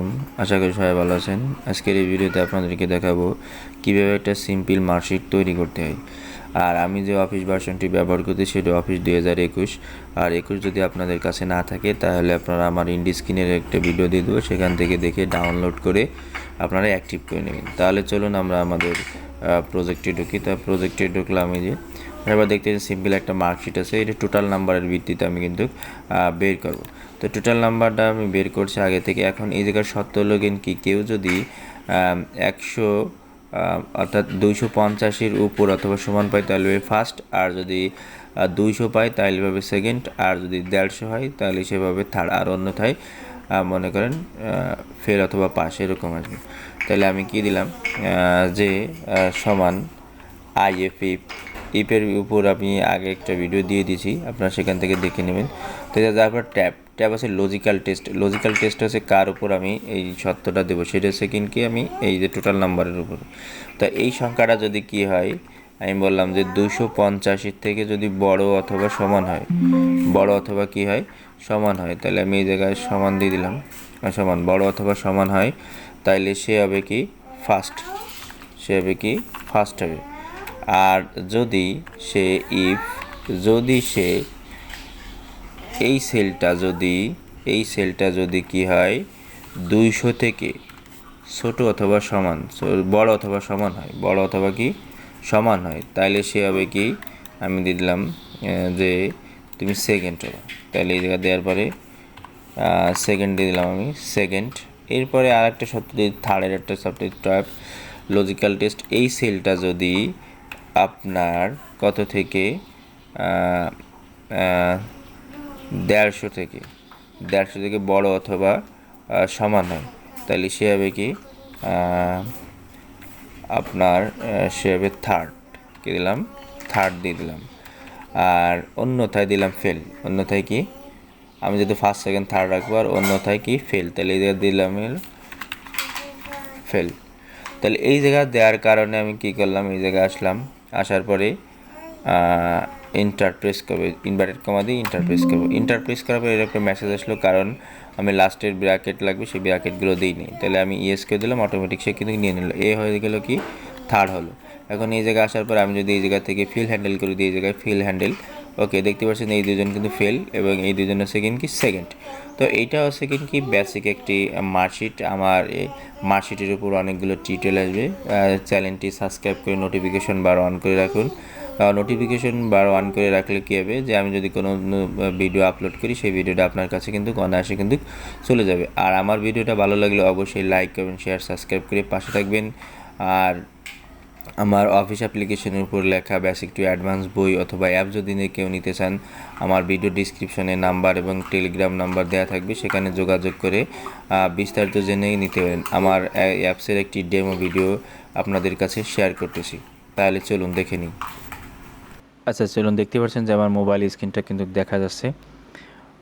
আলাইকুম। আশা করি সবাই ভালো আছেন। আজকের এই ভিডিওতে আপনাদেরকে দেখাবো কীভাবে একটা সিম্পল মার্কশিট তৈরি করতে হয়। আর আমি যে অফিস ভার্সনটি ব্যবহার করতে সেটা অফিস দুই হাজার একুশ। আর একুশ যদি আপনাদের কাছে না থাকে, তাহলে আপনারা আমার ইন্ডি স্ক্রিনের একটা ভিডিও দিয়ে দেবো। সেখান থেকে দেখে ডাউনলোড করে আপনারা অ্যাক্টিভ করে নেবেন। তাহলে চলুন আমরা আমাদের প্রজেক্টে ঢুকি, তা প্রজেক্টে ঢুকলাম এই যে। এবার দেখতে সিম্পল একটা মার্কশিট আছে, এটা টোটাল নাম্বারের ভিত্তিতে আমি কিন্তু বের করব। তো টোটাল নাম্বারটা আমি বের করছি আগে থেকে। এখন এই জায়গার সত্য লগিন কি? কেউ যদি একশো অর্থাৎ দুইশো পঞ্চাশের উপর অথবা সমান পায়, তাহলে ফার্স্ট আর যদি দুইশো পায়, তাহলে ভাবে সেকেন্ড আর যদি দেড়শো হয়, তাহলে সেভাবে থার্ড আর অন্যথায় মনে করেন ফেল অথবা পাস এরকম আসবে তাহলে আমি কি দিলাম? যে সমান আইএফএফ ইপের উপর আমি আগে একটা ভিডিও দিয়ে দিয়েছি, আপনারা সেখান থেকে দেখে নেবেন। তো তারপর ট্যাব ট্যাব আছে লজিক্যাল টেস্ট লজিক্যাল টেস্ট হচ্ছে কার উপর আমি এই সত্যটা দেবো, সেটা হচ্ছে কিন্তু আমি এই যে টোটাল নাম্বারের উপর। তো এই সংখ্যাটা যদি কি হয়, আমি বললাম যে দুশো পঞ্চাশের থেকে যদি বড় অথবা সমান হয়, বড় অথবা কি হয় সমান হয় তাহলে আমি এই জায়গায় সমান দিয়ে দিলাম। আহ, সমান বড় অথবা সমান হয় তাইলে সে হবে কি ফার্স্ট সে হবে কি ফার্স্ট হবে। আর যদি সে ইফ যদি সে এই সেলটা যদি এই সেলটা যদি কি হয় দুইশো থেকে ছোট অথবা সমান বড় অথবা সমান হয় বড় অথবা কি সমান হয় তাইলে সে হবে কি আমি দিয়ে দিলাম যে তুমি সেকেন্ড হবে। তাহলে এই জায়গা দেওয়ার পরে সেকেন্ড দিয়ে দিলাম আমি সেকেন্ড এরপরে আর একটা দিয়ে থার্ডের একটা সত্য ট্রাইব লজিক্যাল টেস্ট এই সেলটা যদি আপনার কত থেকে দেড়শো থেকে দেড়শো থেকে বড় অথবা সমান হয় তাহলে সে হবে কি আপনার সে হবে থার্ড কি দিলাম? থার্ড দিয়ে দিলাম। আর অন্যথায় দিলাম ফেল অন্যথায় কি? আমি যদি ফার্স্ট সেকেন্ড থার্ড রাখব আর অন্যথায় কি? ফেল তাহলে এই জায়গায় দিলাম ফেল তাহলে এই জায়গা দেওয়ার কারণে আমি কি করলাম? এই জায়গায় আসলাম। আসার পরে ইন্টার প্রেস করব। ইনভার্টেড কমা দিয়ে ইন্টার প্রেস করব। ইন্টার প্রেস করার পরে এরকম মেসেজ আসলো কারণ আমি লাস্টের ব্র্যাকেট লাগবে, সেই ব্র্যাকেটগুলো দিইনি। তাহলে আমি ইয়েস করে দিলাম অটোমেটিক সে কিন্তু নিয়ে নিল। এ হয়ে গেলো কি? থার্ড হলো। এখন এই জায়গায় আসার পর আমি যদি এই জায়গা থেকে ফিল হ্যান্ডেল করে দিই এই জায়গায় ফিল হ্যান্ডেল ওকে দেখতে পাচ্ছেন এই দুজন কিন্তু ফেল এবং এই দুজন হচ্ছে কি সেকেন্ড তো এইটা হচ্ছে কি? বেসিক একটি মার্কশিট আমার মার্কশিটের উপর অনেকগুলো টিটেল আসবে। চ্যানেলটি সাবস্ক্রাইব করে নোটিফিকেশন বার অন করে রাখুন। নোটিফিকেশন বার অন করে রাখলে কী হবে? যে আমি যদি কোনো ভিডিও আপলোড করি, সেই ভিডিওটা আপনার কাছে কিন্তু অনায়াসে কিন্তু চলে যাবে। আর আমার ভিডিওটা ভালো লাগলে অবশ্যই লাইক করবেন শেয়ার সাবস্ক্রাইব করে পাশে থাকবেন। আর আমার অফিস অ্যাপ্লিকেশনের উপর লেখা বেসিক টু অ্যাডভান্স বই অথবা অ্যাপ যদি কেউ নিতে চান, আমার ভিডিও ডিসক্রিপশনে নাম্বার এবং টেলিগ্রাম নাম্বার দেওয়া থাকবে, সেখানে যোগাযোগ করে বিস্তারিত জেনে নিতে পারেন। আমার অ্যাপসের একটি ডেমো ভিডিও আপনাদের কাছে শেয়ার করতেছি। তাহলে চলুন দেখে নিই। আচ্ছা চলুন দেখতে পাচ্ছেন যে আমার মোবাইল স্ক্রিনটা কিন্তু দেখা যাচ্ছে।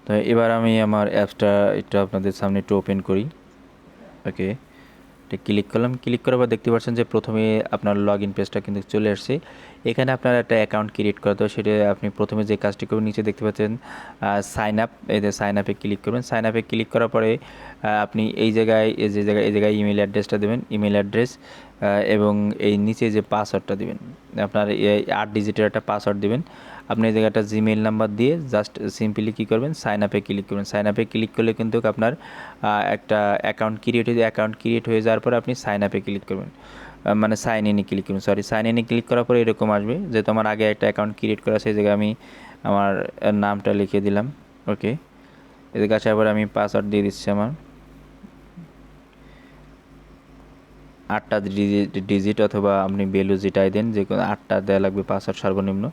তো এবার আমি আমার অ্যাপসটা একটু আপনাদের সামনে একটু ওপেন করি। ওকে এটা ক্লিক করলাম। ক্লিক করার পর দেখতে পাচ্ছেন যে প্রথমে আপনার লগ ইন পেজটা কিন্তু চলে আসছে। এখানে আপনার একটা অ্যাকাউন্ট ক্রিয়েট করা, তো সেটা আপনি প্রথমে যে কাজটি করবেন, নিচে দেখতে পাচ্ছেন সাইন আপ যে সাইন আপে ক্লিক করবেন। সাইন আপে ক্লিক করার পরে আপনি এই জায়গায়, এই যে জায়গায়, এই জায়গায় ইমেল অ্যাড্রেসটা দেবেন ইমেল অ্যাড্রেস এবং এই নিচে যে পাসওয়ার্ডটা দিবেন, আপনার আট ডিজিটের একটা পাসওয়ার্ড দিবেন। আপনি এই জায়গায় একটা জিমেইল নাম্বার দিয়ে জাস্ট সিম্পলি কী করবেন সাইন আপে ক্লিক করবেন। সাইন আপে ক্লিক করলে কিন্তু আপনার একটা অ্যাকাউন্ট ক্রিয়েট হয়ে অ্যাকাউন্ট ক্রিয়েট হয়ে যাওয়ার পরে আপনি সাইন আপে ক্লিক করবেন। মানে সাইন ইনে ক্লিক করবেন। সরি সাইন ইনে ক্লিক করার পরে এরকম আসবে যে তোমার আগে একটা অ্যাকাউন্ট ক্রিয়েট করা সেই জায়গায় আমি আমার নামটা লিখে দিলাম। ওকে এদিকে আসার পরে আমি পাসওয়ার্ড দিয়ে দিচ্ছি আমার। আটটা ডিজিট ডিজিট অথবা আপনি ভ্যালু যেটাই দেন, যে কোনো আটটা দেওয়া লাগবে পাসওয়ার্ড সর্বনিম্ন।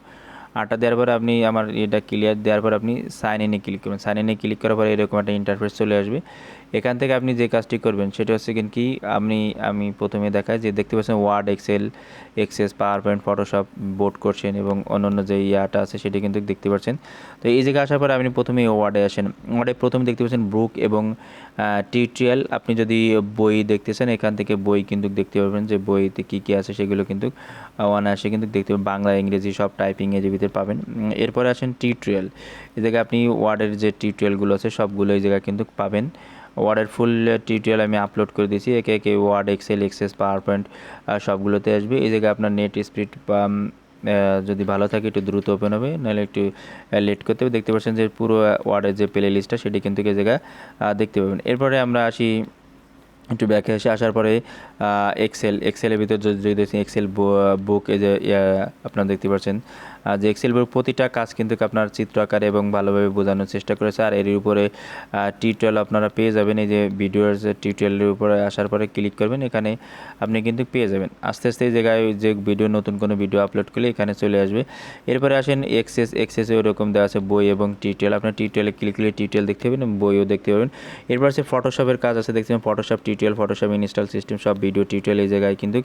আটটা দেওয়ার পরে আপনি আমার এটা ক্লিয়ার দেওয়ার পর আপনি সাইন ইনে ক্লিক করবেন। সাইন ইনে ক্লিক করার পরে এরকম একটা ইন্টারফেস চলে আসবে। এখান থেকে আপনি যে কাজটি করবেন, সেটা হচ্ছে কিন্তু কি আপনি, আমি প্রথমে দেখাই যে দেখতে পাচ্ছেন Word Excel Access PowerPoint Photoshop board করছেন এবং অন্যান্য যে ইয়াটা আছে সেটি কিন্তু দেখতে পাচ্ছেন। তো এই জায়গায় আসার পরে আপনি প্রথমে ওয়ার্ডে আসেন। ওয়ার্ডে প্রথমে দেখতে পাচ্ছেন বুক এবং টিউটোরিয়াল আপনি যদি বই দেখতেছেন এখান থেকে বই কিন্তু দেখতে পাবেন যে বইতে কী কী আছে, সেগুলো কিন্তু অনায়াসে কিন্তু দেখতে পাবেন বাংলা, ইংরেজি সব টাইপিং এর ভিতরে পাবেন। এরপরে আসেন টিউটোরিয়াল এই জায়গায় আপনি ওয়ার্ডের যে টিউটোরিয়ালগুলো আছে, সবগুলো এই জায়গায় কিন্তু পাবেন। ওয়ার্ডের ফুল টিউটোরিয়াল আমি আপলোড করে দিয়েছি। একে একে Word Excel Access PowerPoint সবগুলোতে আসবে। এই জায়গায় আপনার নেট স্পিড যদি ভালো থাকে, একটু দ্রুত ওপেন হবে, নাহলে একটু লেট করতে হবে। দেখতে পাচ্ছেন যে পুরো ওয়ার্ডের যে প্লে লিস্টটা সেটি কিন্তু এই জায়গায় দেখতে পাবেন। এরপরে আমরা আসি, একটু ব্যাকে এসে আসার পরে এক্সেল এক্সেলের ভিতর যদি দেখছেন এক্সেল বুক এই যে আপনারা দেখতে পাচ্ছেন যে এক্সেল বুক প্রতিটা কাজ কিন্তু আপনার চিত্র আকারে এবং ভালোভাবে বোঝানোর চেষ্টা করেছে। আর এর উপরে টিউটোরিয়াল আপনারা পেয়ে যাবেন। এই যে ভিডিওর টিউটোরিয়ালের উপরে আসার পরে ক্লিক করবেন। এখানে আপনি কিন্তু পেয়ে যাবেন। আস্তে আস্তে এই জায়গায় যে ভিডিও নতুন কোনো ভিডিও আপলোড করলে এখানে চলে আসবে। এরপরে আসেন এক্সেস এক্সেসে ওরকম দেওয়া আছে বই এবং টিউটোরিয়াল আপনার টিউটোরিয়ালে ক্লিক করলে টিউটোরিয়াল দেখতে পাবেন, বইও দেখতে পাবেন। এরপর আছে ফটোশপের কাজ আছে। দেখতে পাবেন Photoshop tutorial Photoshop install system সব ভিডিও টিউটোরিয়াল এই জায়গায় কিন্তু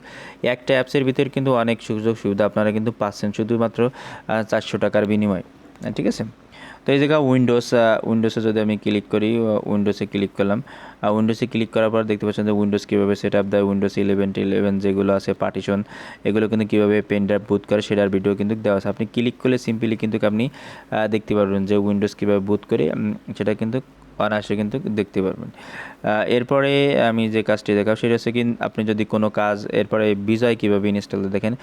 একটা অ্যাপসের ভিতরে কিন্তু অনেক সুযোগ সুবিধা আপনারা কিন্তু পাচ্ছেন। শুধুমাত্র চারশো টাকার বিনিময়। ঠিক আছে? তো এই জায়গা উইন্ডোজ উইন্ডোজে যদি আমি ক্লিক করি উইন্ডোজে ক্লিক করলাম। উইন্ডোজে ক্লিক করার পর দেখতে পাচ্ছেন যে উইন্ডোজ কীভাবে সেট আপ দেয় উইন্ডোজ ইলেভেন ইলেভেন যেগুলো আছে পার্টিশন এগুলো কিন্তু কীভাবে পেন ড্রাইভ বুট করে, সেটার ভিডিও কিন্তু দেওয়া আছে। আপনি ক্লিক করলে সিম্পলি কিন্তু আপনি দেখতে পারবেন যে উইন্ডোজ কীভাবে বুথ করে সেটা কিন্তু অনায়াসে কিন্তু দেখতে পারবেন। এরপরে আমি যে কাজটি দেখাব সেটা হচ্ছে কি, আপনি যদি কোনো কাজ, এরপরে বিজয় কীভাবে ইনস্টল দেখেন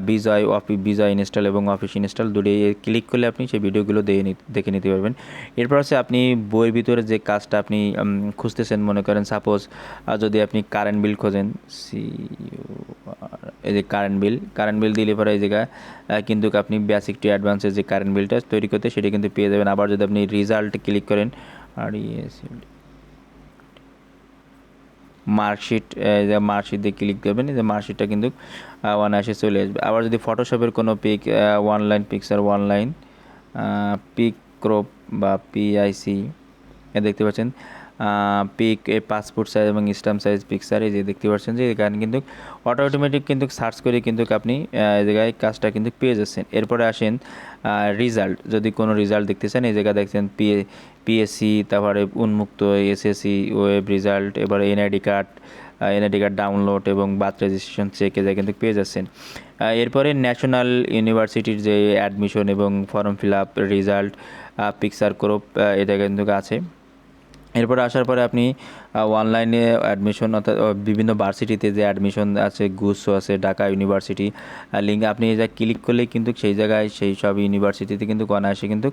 বিজয় অফি বিজয় ইনস্টল এবং অফিস ইনস্টল দুটোই ক্লিক করলে আপনি সেই ভিডিওগুলো নি- দেখে নিতে পারবেন। এরপর হচ্ছে আপনি বইয়ের ভিতরে যে কাজটা আপনি খুঁজতেছেন মনে করেন সাপোজ যদি আপনি কারেন্ট বিল খোঁজেন সি এই যে কারেন্ট বিল কারেন্ট বিল দিলে পরে এই জায়গায় কিন্তু আপনি বেসিক টু অ্যাডভান্সের যে কারেন্ট বিলটা তৈরি করতে, সেটা কিন্তু পেয়ে যাবেন। আবার যদি আপনি রেজাল্ট ক্লিক করেন আর মার্কশিট যে মার্কশিট দিয়ে ক্লিক করবেন যে মার্কশিটটা কিন্তু অনায়াসে চলে আসবে। আবার যদি ফটোশপের কোনো pic one line picture one line pic crop বা পিআইসি দেখতে পাচ্ছেন পিক পাসপোর্ট সাইজ এবং স্ট্যাম্প সাইজ পিকচার এই যে দেখতে পাচ্ছেন যে এখানে কিন্তু অটো অটোমেটিক কিন্তু সার্চ করে কিন্তু আপনি এই জায়গায় কাজটা কিন্তু পেয়ে যাচ্ছেন। এরপরে আসেন রেজাল্ট যদি কোনো রেজাল্ট দেখতে চান, এই জায়গায় দেখছেন পি পিএসসি তারপরে উন্মুক্ত এসএসসি ওয়েব রেজাল্ট এবারে NID card NID card download এবং বার্থ রেজিস্ট্রেশন চেক এ কিন্তু পেয়ে যাচ্ছেন। এরপরে ন্যাশনাল ইউনিভার্সিটির যে অ্যাডমিশন এবং form fill up result picture crop এটা কিন্তু আছে। এরপর আসার পরে আপনি অনলাইনে অ্যাডমিশন অর্থাৎ বিভিন্ন ভার্সিটিতে যে অ্যাডমিশন আছে গুসো আছে, ঢাকা ইউনিভার্সিটি লিঙ্ক আপনি এই জায়গায় ক্লিক করলে কিন্তু সেই জায়গায় সেই সব ইউনিভার্সিটিতে কিন্তু অনায়াসে কিন্তু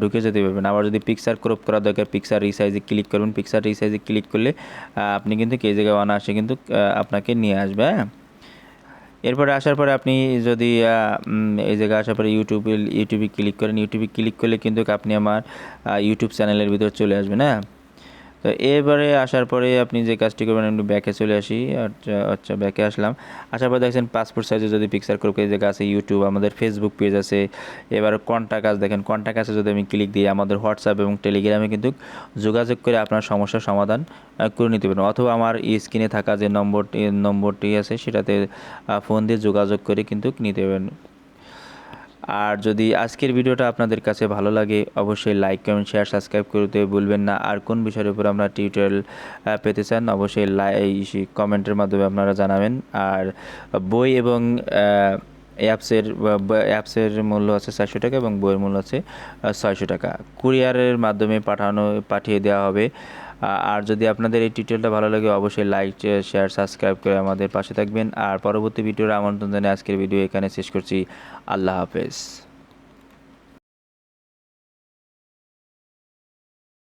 ঢুকে যেতে পারবেন। আবার যদি পিকচার ক্রপ করা দরকার পিকচার রিসাইজে ক্লিক করবেন পিকচার রিসাইজে ক্লিক করলে আপনি কিন্তু এই জায়গায় অনায়াসে কিন্তু আপনাকে নিয়ে আসবে হ্যাঁ? এরপরে আসার পরে আপনি যদি এই জায়গায় আসার পরে ইউটিউবে ইউটিউবে ক্লিক করেন ইউটিউবে ক্লিক করলে কিন্তু আপনি আমার ইউটিউব চ্যানেলের ভিতর চলে আসবেন হ্যাঁ? তো এবারে আসার পরে আপনি যে কাজটি করবেন একটু ব্যাকে চলে আসি। আচ্ছা আচ্ছা ব্যাকে আসলাম। আসার পর দেখছেন পাসপোর্ট সাইজে যদি পিকচার করে এই জায়গা আছে ইউটিউব আমাদের ফেসবুক পেজ আছে, এবার কন্ট্যাক্ট কাজ দেখেন কন্ট্যাক্ট আছে যদি আমি ক্লিক দিই, আমাদের হোয়াটসঅ্যাপ এবং টেলিগ্রামে কিন্তু যোগাযোগ করে আপনার সমস্যার সমাধান করে নিতে পারেন অথবা আমার স্ক্রিনে থাকা যে নম্বরটি নম্বরটি আছে, সেটাতে ফোন দিয়ে যোগাযোগ করে কিন্তু নিতে পারেন আর যদি আজকের ভিডিওটা আপনাদের কাছে ভালো লাগে, অবশ্যই লাইক কমেন্ট শেয়ার সাবস্ক্রাইব করতে ভুলবেন না। আর কোন বিষয়ের উপর আমরা টিউটোরিয়াল পেতে চান, অবশ্যই লাই কমেন্টের মাধ্যমে আপনারা জানাবেন। আর বই এবং অ্যাপসের অ্যাপসের মূল্য আছে চারশো টাকা এবং বইয়ের মূল্য আছে ছয়শো টাকা। কুরিয়ারের মাধ্যমে পাঠানো, পাঠিয়ে দেওয়া হবে। আর যদি আপনাদের এই টিউটোরিয়ালটা ভালো লাগে, অবশ্যই লাইক শেয়ার সাবস্ক্রাইব করে আমাদের পাশে থাকবেন। আর পরবর্তী ভিডিওর আমন্ত্রণ জানিয়ে আজকের ভিডিও এখানে শেষ করছি। আল্লাহ হাফেজ।